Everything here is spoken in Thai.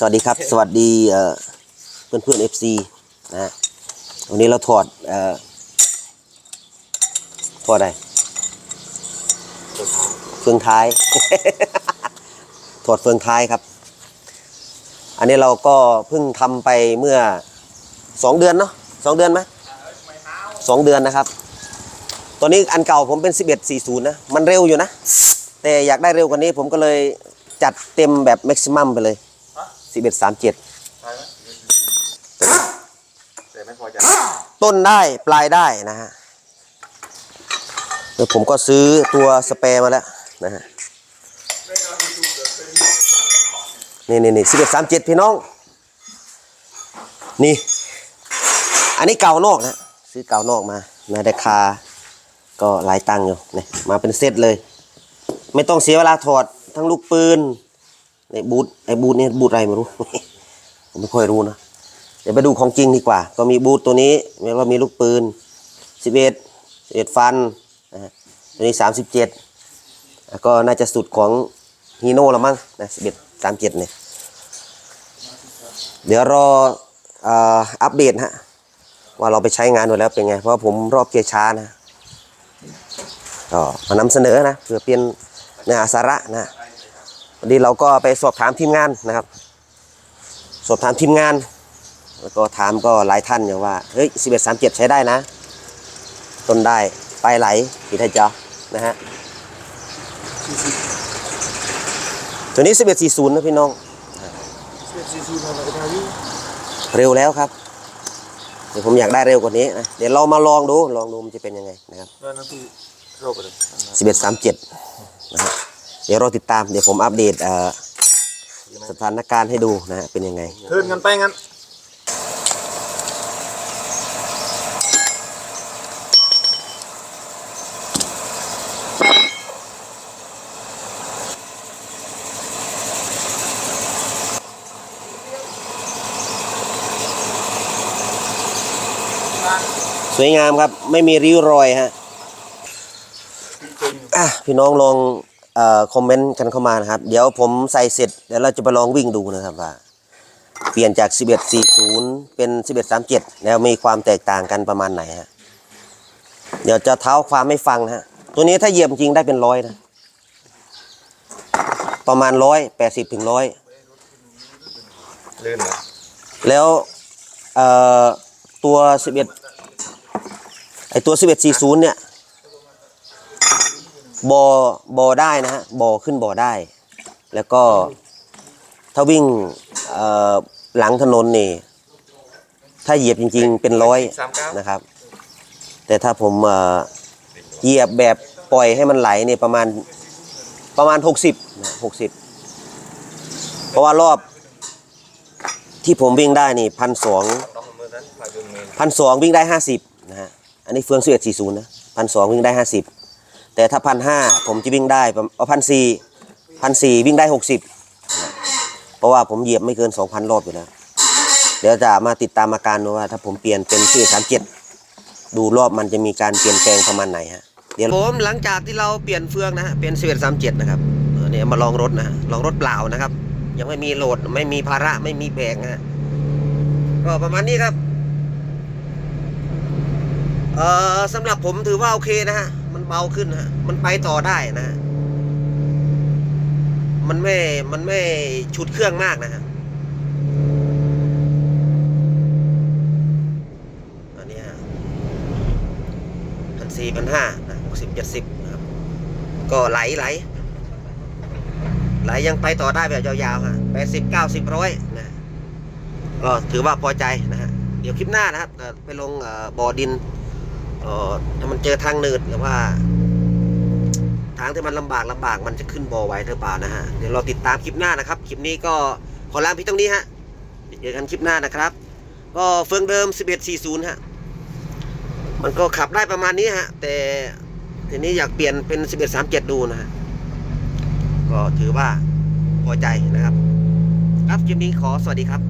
สวัสดีครับ สวัสดีเอ่อเพื่อนเพื่อนเอฟซีนะฮะวันนี้เราถอดเอ่อถอดอะไรเฟืองท้าย ถอดเฟืองท้ายครับ อันนี้เราก็เพิ่งทำไปเมื่อสองเดือนเนาะสองเดือนไหมสองเดือนนะครับตัวนี้อันเก่าผมเป็น 1140 นะ มันเร็วอยู่นะ แต่อยากได้เร็วกว่านี้ผมก็เลยจัดเต็มแบบแม็กซิมัมไปเลย 1137แต่ไม่พอใจต้นได้ปลายได้นะฮะแล้วผมก็ซื้อตัวสเปรย์มาแล้วนะฮะนี่นี่นี่สิบเอ็ดสามเจ็ดพี่น้อง นี่ อันนี้เก่านอกนะ ซื้อเก่านอกมาในราคาก็หลายตังค์อยู่นี่มาเป็นเซตเลย ไม่ต้องเสียเวลาถอดทั้งลูกปืน ในบูทไอ้บูทนี่บูทอะไรไม่รู้ ผมไม่ค่อยรู้นะ เดี๋ยวไปดูของจริงดีกว่า ก็มีบูทตัวนี้แล้วก็มีลูกปืน11 11ฟันนะฮะตัวนี้37แล้วก็น่าจะสุดของฮีโน่ละมั้งนะ11 37เนี่ยเดี๋ยวรออ่ออัปเดตฮะว่าเราไปใช้งานหมดแล้วเป็นไง เพราะว่าผมรอบเกียร์ช้านะก็มานำเสนอนะเพื่อเป็นเนื้อสาระนะ วันนี้เราก็ไปสอบถามทีมงานนะครับ สอบถามทีมงาน แล้วก็ถามก็หลายท่านอย่างว่าเฮ้ยสิบเอ็ดสามเจ็ดใช้ได้นะ ต้นได้ปลายไหลพี่ไทยเจ้านะฮะตัวนี้สิบเอ็ดสี่ศูนย์นะพี่น้องซีซีทำอะไรกันอยู่เร็วแล้วครับเดี๋ยวผมอยากได้เร็วกว่านี้นะเดี๋ยวเรามาลองดูลองดูมันจะเป็นยังไงนะครับแล้วนั่นคือโรคอะไรสิบเอ็ดสามเจ็ดนะฮะ เดี๋ยวรอติดตามเดี๋ยวผมอัปเดตเอ่อสถานการณ์ให้ดูนะฮะเป็นยังไงเทินกันไปงั้นสวยงามครับ ไม่มีริ้วรอยฮะอะพี่น้องลอง เอ่อคอมเมนต์กันเข้ามานะครับ เดี๋ยวผมใส่เสร็จเดี๋ยวเราจะไปลองวิ่งดูนะครับว่า เปลี่ยนจาก 1140 เป็น 1137 แล้วมีความแตกต่างกันประมาณไหนฮะเดี๋ยวจะเท้าความไม่ฟังนะฮะตัวนี้ถ้าเหยียบจริงได้เป็นร้อยนะ ประมาณร้อยแปดสิบถึงร้อยลื่นเหรอแล้วเอ่อตัว11ไอตัว1140เนี่ย บอบอได้นะฮะบอขึ้นบอได้ แล้วก็ถ้าวิ่งเอ่อหลังถนนนี่ถ้าเหยียบจริง ๆ เป็นร้อยสามเก้านะครับ แต่ถ้าผมเอ่อเหยียบแบบปล่อยให้มันไหลเนี่ยประมาณประมาณ 60นะ60 เพราะว่ารอบที่ผมวิ่งได้นี่พันสองต้องมือนั้นพายุเมนพันสองวิ่งได้ห้าสิบนะฮะอันนี้เฟืองสิบเอ็ดสี่ศูนย์นะพันสองวิ่งได้ห้าสิบ แต่ถ้าพันห้าผมจะวิ่งได้เอาพันสี่พันสี่วิ่งได้หกสิบเพราะว่าผมเหยียบไม่เกินสองพันรอบอยู่แล้วเดี๋ยวจะมาติดตามอาการดูว่า ถ้าผมเปลี่ยนเป็นสี่สามเจ็ดดูรอบมันจะมีการเปลี่ยนแปลงประมาณไหนฮะเดี๋ยวผมหลังจากที่เราเปลี่ยนเฟืองนะฮะเป็นสิบเอ็ดสามเจ็ดนะครับเนี่ยมาลองรถนะลองรถเปล่านะครับ ยังไม่มีโหลดไม่มีภาระไม่มีแบกนะก็ประมาณนี้ครับเอ่อสำหรับผมถือว่าโอเคนะฮะ เบาขึ้นนะฮะ มันไปต่อได้นะ มันไม่ มันไม่ชุดเครื่องมากนะฮะอันนี้ฮะพันสี่พันห้านะหกสิบเจ็ดสิบนะครับ ก็ไหลไหลไหลยังไปต่อได้แบบยาวๆฮะแปดสิบเก้าสิบร้อยนะ ก็ถือว่าพอใจนะฮะ เดี๋ยวคลิปหน้านะครับ ไปลงบ่อดิน เอ่อถ้ามันเจอทางหนืดหรือว่า ทางที่มันลำบากลำบากมันจะขึ้นบ่อไหวหรือเปล่านะฮะเดี๋ยวเราติดตามคลิปหน้านะครับ คลิปนี้ก็ขอลาพี่ตรงนี้ฮะเจอกันคลิปหน้านะครับ ก็เฟืองเดิม 1140 ฮะ มันก็ขับได้ประมาณนี้ฮะ แต่ทีนี้อยากเปลี่ยนเป็น 1137 ดูนะฮะ ก็ถือว่าพอใจนะครับ ครับคลิปนี้ขอสวัสดีครับ